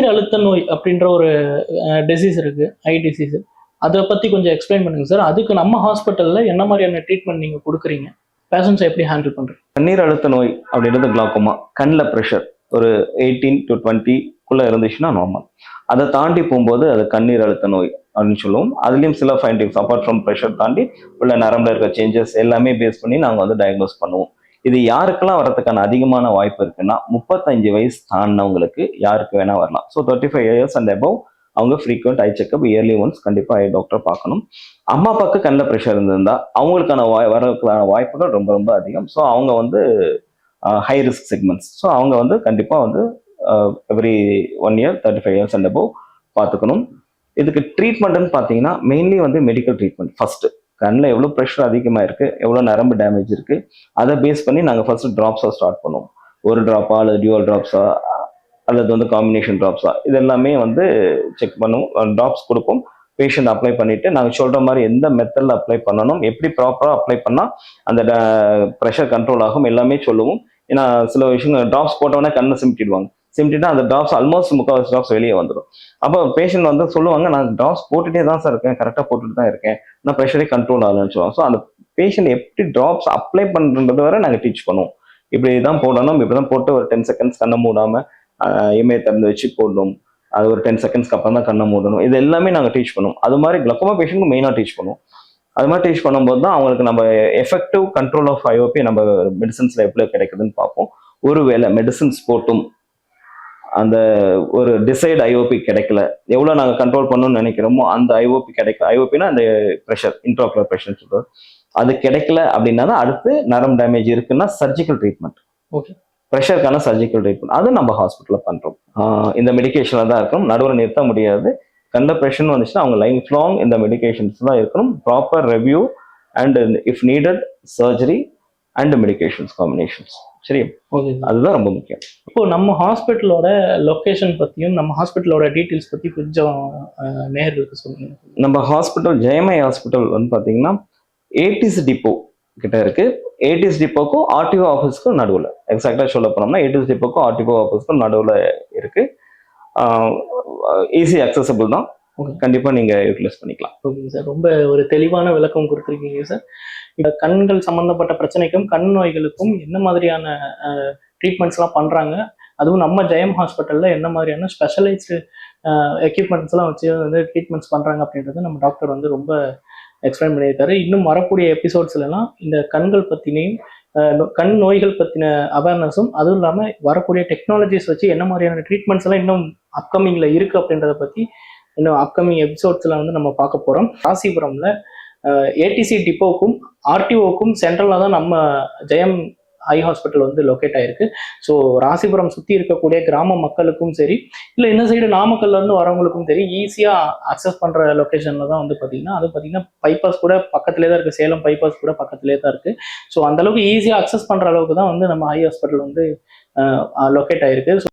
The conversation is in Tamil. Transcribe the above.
நீர் அழுத்த நோய் அப்படின்ற ஒரு டிசீஸ் இருக்கு ஐ டிசீஸ் அதை பத்தி கொஞ்சம் எக்ஸ்பிளைன் பண்ணுங்க சார் அதுக்கு நம்ம ஹாஸ்பிட்டல்ல என்ன மாதிரியான ட்ரீட்மெண்ட் நீங்க கொடுக்குறீங்க? பேஷண்ட்ஸை எப்படி ஹேண்டில் பண்றீங்க கண்ணீர் அழுத்த நோய் அப்படின்றது கிளாக்கோமா கண்ணில் ப்ரெஷர் ஒரு எயிட்டீன் டு டுவெண்ட்டிக்குள்ளே இருந்துச்சுன்னா நார்மல் அதை தாண்டி போகும்போது அது கண்ணீர் அழுத்த நோய் அப்படின்னு சொல்லுவோம். அதுலேயும் சில ஃபைண்டிங்ஸ் அப்பார்ட் ஃப்ரம் ப்ரெஷர் தாண்டி உள்ள நரம்புல இருக்க சேஞ்சஸ் எல்லாமே பேஸ் பண்ணி நாங்கள் வந்து டயக்னோஸ் பண்ணுவோம். இது யாருக்கெல்லாம் வரதுக்கான அதிகமான வாய்ப்பு இருக்குன்னா முப்பத்தஞ்சு வயசு தாண்டினவங்களுக்கு யாருக்கு வேணா வரலாம். So thirty five years and above அவங்க frequent eye checkup early once கண்டிப்பாக ஐ டாக்டர் பார்க்கணும். அம்மா அப்பாவுக்கு கண்ணில் ப்ரெஷர் இருந்திருந்தா அவங்களுக்கான வாய் வரதுக்கான வாய்ப்புகள் ரொம்ப ரொம்ப அதிகம். ஸோ அவங்க வந்து ஹை ரிஸ்க் செக்மெண்ட்ஸ் ஸோ அவங்க வந்து கண்டிப்பாக வந்து every one year thirty five years and above பார்த்துக்கணும். இதுக்கு ட்ரீட்மெண்ட்னு பார்த்தீங்கன்னா மெயின்லி வந்து மெடிக்கல் ட்ரீட்மெண்ட் ஃபர்ஸ்ட் கண்ணில் எவ்வளோ ப்ரெஷர் அதிகமாக இருக்குது எவ்வளோ நரம்பு டேமேஜ் இருக்குது அதை பேஸ் பண்ணி நாங்கள் ஃபர்ஸ்ட் ட்ராப்ஸாக ஸ்டார்ட் பண்ணுவோம். ஒரு ட்ராப்பா அல்லது டியூவல் ட்ராப்ஸா அல்லது வந்து காம்பினேஷன் ட்ராப்ஸா இது எல்லாமே வந்து செக் பண்ணுவோம். ட்ராப்ஸ் கொடுப்போம். பேஷண்ட் அப்ளை பண்ணிட்டு நாங்கள் சொல்கிற மாதிரி எந்த மெத்தடில் அப்ளை பண்ணணும் எப்படி ப்ராப்பராக அப்ளை பண்ணால் அந்த ப்ரெஷர் கண்ட்ரோல் ஆகும் எல்லாமே சொல்லுவோம். ஏன்னா சில விஷயங்கள் ட்ராப்ஸ் போட்டோன்னே கண்ணை சிமிட்டிடுவாங்க. சிமிட்டிட்டு அந்த ட்ராப்ஸ் ஆல்மோஸ்ட் முக்கால்வாசி ட்ராப்ஸ் வெளியே வந்துடும் அப்போ பேஷண்ட் வந்து சொல்லுவாங்க நான் ட்ராப்ஸ் போட்டுட்டே தான் சார் இருக்கேன். கரெக்டாக போட்டுட்டு தான் இருக்கேன். நான் ப்ரெஷரே கண்ட்ரோல் ஆகலன்னு சொல்லுவாங்க. ஸோ அந்த பேஷண்ட் எப்படி ட்ராப்ஸ் அப்ளை பண்ணுறது வரை நாங்கள் டீச் பண்ணுவோம். இப்படி தான் போடணும். இப்படி தான் போட்டு ஒரு டென் செகண்ட்ஸ் கண்ணை மூடாமல் இமையை திறந்து வச்சு போடணும். அது ஒரு டென் செகண்ட்ஸ்க்கு அப்புறம் தான் கண்ணை மூடணும். இது எல்லாமே நாங்கள் டீச் பண்ணுவோம். அது மாதிரி கிளக்கோமா பேஷண்ட்க்கு மெயினாக டீச் பண்ணுவோம். அது மாதிரி டீச் பண்ணும்போது தான் அவங்களுக்கு நம்ம எஃபெக்டிவ் கண்ட்ரோல் ஆஃப் ஐஓபி நம்ம மெடிசன்ஸில் எப்படி கிடைக்குதுன்னு பார்ப்போம். ஒருவேளை மெடிசன்ஸ் போட்டும். அந்த ஒரு டிசைட் ஐஓபி கிடைக்கல. எவ்வளோ நாங்கள் கண்ட்ரோல் பண்ணணும்னு நினைக்கிறோமோ அந்த ஐஓபி கிடைக்கல ஐஓபினா அந்த ப்ரெஷர் இன்ட்ராகுலர் ப்ரெஷர் சொல்றது. அது கிடைக்கல அப்படின்னா தான் அடுத்து நரம் டேமேஜ் இருக்குன்னா சர்ஜிக்கல் ட்ரீட்மெண்ட் Okay. ப்ரெஷருக்கான சர்ஜிக்கல் ட்ரீட்மெண்ட் அது நம்ம ஹாஸ்பிட்டலில் பண்ணுறோம் இந்த மெடிகேஷனில் தான் இருக்கணும். நடுவில் நிறுத்த முடியாது. கண்ட ப்ரெஷர்னு வந்துச்சுன்னா அவங்க லைஃப் லாங் இந்த மெடிகேஷன்ஸ் தான் இருக்கணும். Proper review and if needed surgery and medications combinations சரி ஓகே அதுதான் ரொம்ப முக்கியம். இப்போ நம்ம ஹாஸ்பிட்டலோட லொகேஷன் பத்தியும் நம்ம ஹாஸ்பிட்டலோட டீட்டெயில்ஸ் பத்தி கொஞ்சம் அஹ், நேயர்களுக்கு சொல்லுங்க. நம்ம ஹாஸ்பிட்டல் ஜெயமை ஹாஸ்பிட்டல் வந்து பார்த்தீங்கன்னா ஏடிஸ் டிப்போ கிட்ட இருக்கு. ஏடிஸ் டிப்போக்கும் ஆர்டிஓ ஆஃபீஸ்க்கும் நடுவில். எக்ஸாக்டாக சொல்ல போனோம்னா ஏடிஸ் டிப்போக்கும் ஆர்டிஓ ஆஃபீஸ்க்கும் நடுவில் இருக்கு. ஈஸி அக்சசபிள் தான். கண்டிப்பாக நீங்கள் யூட்டிலைஸ் பண்ணிக்கலாம். ஓகேங்க சார் ரொம்ப ஒரு தெளிவான விளக்கம் கொடுத்துருக்கீங்க சார் இந்த கண்கள் சம்பந்தப்பட்ட பிரச்சனைக்கும் கண் நோய்களுக்கும் என்ன மாதிரியான ட்ரீட்மெண்ட்ஸ்லாம் பண்ணுறாங்க அதுவும் நம்ம ஜெயம் ஹாஸ்பிட்டலில் என்ன மாதிரியான ஸ்பெஷலைஸ்டு எக்யூப்மெண்ட்ஸ்லாம் வச்சு வந்து ட்ரீட்மெண்ட்ஸ் பண்ணுறாங்க அப்படின்றத நம்ம டாக்டர் வந்து ரொம்ப எக்ஸ்பிளைன் பண்ணியிருக்காரு. இன்னும் வரக்கூடிய எபிசோட்ஸ்லாம் இந்த கண்கள் பற்றினையும் கண் நோய்கள் பற்றின அவேர்னஸும் அதுவும் இல்லாமல் வரக்கூடிய டெக்னாலஜிஸ் வச்சு என்ன மாதிரியான ட்ரீட்மெண்ட்ஸ் எல்லாம் இன்னும் அப்கமிங்கில் இருக்குது அப்படின்றத பற்றி இன்னும் அப்கமிங் எபிசோட்ஸில் வந்து நம்ம பார்க்க போகிறோம் ராசிபுரம்ல ஏடிசி டிப்போக்கும் ஆர்டிஓக்கும் சென்ட்ரலாக தான் நம்ம ஜெயம் ஐ ஹாஸ்பிட்டல் வந்து லொக்கேட் ஆயிருக்கு. ஸோ ராசிபுரம் சுற்றி இருக்கக்கூடிய கிராம மக்களுக்கும் சரி இல்லை இந்த சைடு நாமக்கல்ல இருந்து வரவங்களுக்கும் சரி ஈஸியாக அக்சஸ் பண்ணுற லொக்கேஷனில் தான் வந்து பார்த்தீங்கன்னா அது பார்த்தீங்கன்னா பைபாஸ் கூட பக்கத்துலேயே தான் இருக்குது சேலம் பைபாஸ் கூட பக்கத்துலேயே தான் இருக்குது ஸோ அந்த அளவுக்கு ஈஸியாக அக்சஸ் பண்ணுற அளவுக்கு தான் வந்து நம்ம ஐ ஹாஸ்பிட்டல் வந்து லொக்கேட் ஆயிருக்கு. ஸோ